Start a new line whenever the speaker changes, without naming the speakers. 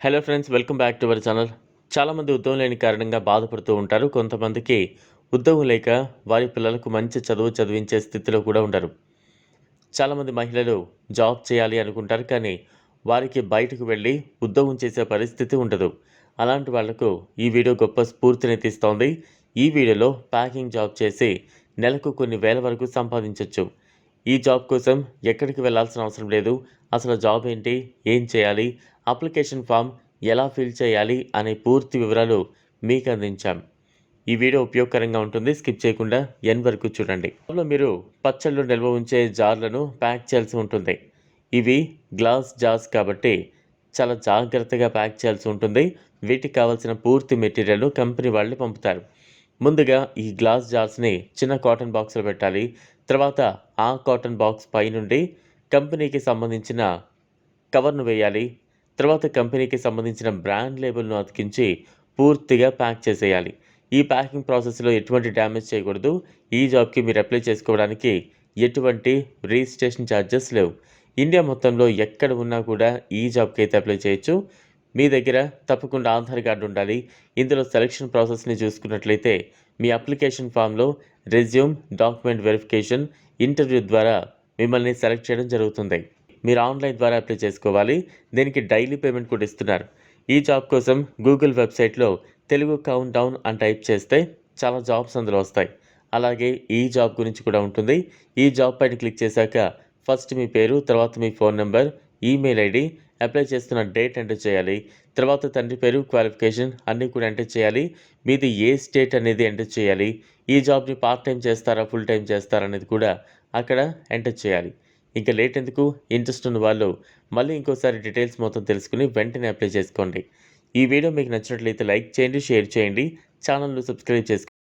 Hello friends welcome back to our channel చాలామంది ఉద్యోగం లేని కారణంగా బాధపడుతూ ఉంటారు. కొంతమందికి ఉద్యోగం లేక వారి పిల్లలకు మంచి చదువు చదివించే స్థితిలో కూడా ఉండరు చాలామంది మహిళలు జాబ్ చేయాలి అనుకుంటారు. కానీ వారికి బయటకు వెళ్ళి ఉద్యోగం చేసే పరిస్థితి ఉండదు. అలాంటి వాళ్ళకు ఈ వీడియో గొప్ప స్ఫూర్తిని తీస్తోంది. ఈ వీడియోలో ప్యాకింగ్ జాబ్ చేసి నెలకు కొన్ని వేల వరకు సంపాదించవచ్చు ఈ జాబ్ కోసం ఎక్కడికి వెళ్ళాల్సిన అవసరం లేదు. అసలు జాబ్ ఏంటి? ఏం చేయాలి? అప్లికేషన్ ఫామ్ ఎలా ఫిల్ చేయాలి అనే పూర్తి వివరాలు మీకు అందించాం. ఈ వీడియో ఉపయోగకరంగా ఉంటుంది. స్కిప్ చేయకుండా ఎన్ వరకు చూడండి. అందులో మీరు పచ్చళ్ళు నిల్వ ఉంచే జార్లను ప్యాక్ చేయాల్సి ఉంటుంది. ఇవి గ్లాస్ జార్స్ కాబట్టి చాలా జాగ్రత్తగా ప్యాక్ చేయాల్సి ఉంటుంది. వీటికి కావాల్సిన పూర్తి మెటీరియల్ కంపెనీ వాళ్ళు పంపుతారు. ముందుగా ఈ గ్లాస్ జార్స్ని చిన్న కాటన్ బాక్స్లో పెట్టాలి. తర్వాత ఆ కాటన్ బాక్స్ పై నుండి కంపెనీకి సంబంధించిన కవర్ను వేయాలి. తర్వాత కంపెనీకి సంబంధించిన బ్రాండ్ లేబుల్ను అతికించి పూర్తిగా ప్యాక్ చేసేయాలి. ఈ ప్యాకింగ్ ప్రాసెస్లో ఎటువంటి డ్యామేజ్ చేయకూడదు. ఈ జాబ్కి మీరు అప్లై చేసుకోవడానికి ఎటువంటి రిజిస్ట్రేషన్ ఛార్జెస్ లేవు. ఇండియా మొత్తంలో ఎక్కడ ఉన్నా కూడా ఈ జాబ్కి అయితే అప్లై చేయొచ్చు. మీ దగ్గర తప్పకుండా ఆధార్ కార్డు ఉండాలి. ఇందులో సెలక్షన్ ప్రాసెస్ని చూసుకున్నట్లయితే మీ అప్లికేషన్ ఫామ్లో రెజ్యూమ్ డాక్యుమెంట్ వెరిఫికేషన్ ఇంటర్వ్యూ ద్వారా మిమ్మల్ని సెలెక్ట్ చేయడం జరుగుతుంది. మీరు ఆన్లైన్ ద్వారా అప్లై చేసుకోవాలి. దీనికి డైలీ పేమెంట్ కూడా ఇస్తున్నారు. ఈ జాబ్ కోసం గూగుల్ వెబ్సైట్లో తెలుగు కౌంట్ డౌన్ అని టైప్ చేస్తే చాలా జాబ్స్ అందులో వస్తాయి. అలాగే ఈ జాబ్ గురించి కూడా ఉంటుంది. ఈ జాబ్ పైన క్లిక్ చేశాక ఫస్ట్ మీ పేరు తర్వాత మీ phone number email ID apply చేస్తున్న డేట్ ఎంటర్ చేయాలి. తర్వాత తండ్రి పేరు క్వాలిఫికేషన్ అన్నీ కూడా ఎంటర్ చేయాలి. మీది ఏ స్టేట్ అనేది ఎంటర్ చేయాలి. ఈ జాబ్ని పార్ట్ టైం చేస్తారా ఫుల్ టైం చేస్తారా అనేది కూడా అక్కడ ఎంటర్ చేయాలి. ఇంకా లేట్ ఎందుకు? ఇంట్రెస్ట్ ఉన్న వాళ్ళు మళ్ళీ ఇంకోసారి డీటెయిల్స్ మొత్తం తెలుసుకుని వెంటనే అప్లై చేసుకోండి. ఈ వీడియో మీకు నచ్చినట్లయితే లైక్ చేయండి షేర్ చేయండి. ఛానల్ను సబ్స్క్రైబ్ చేసుకోండి.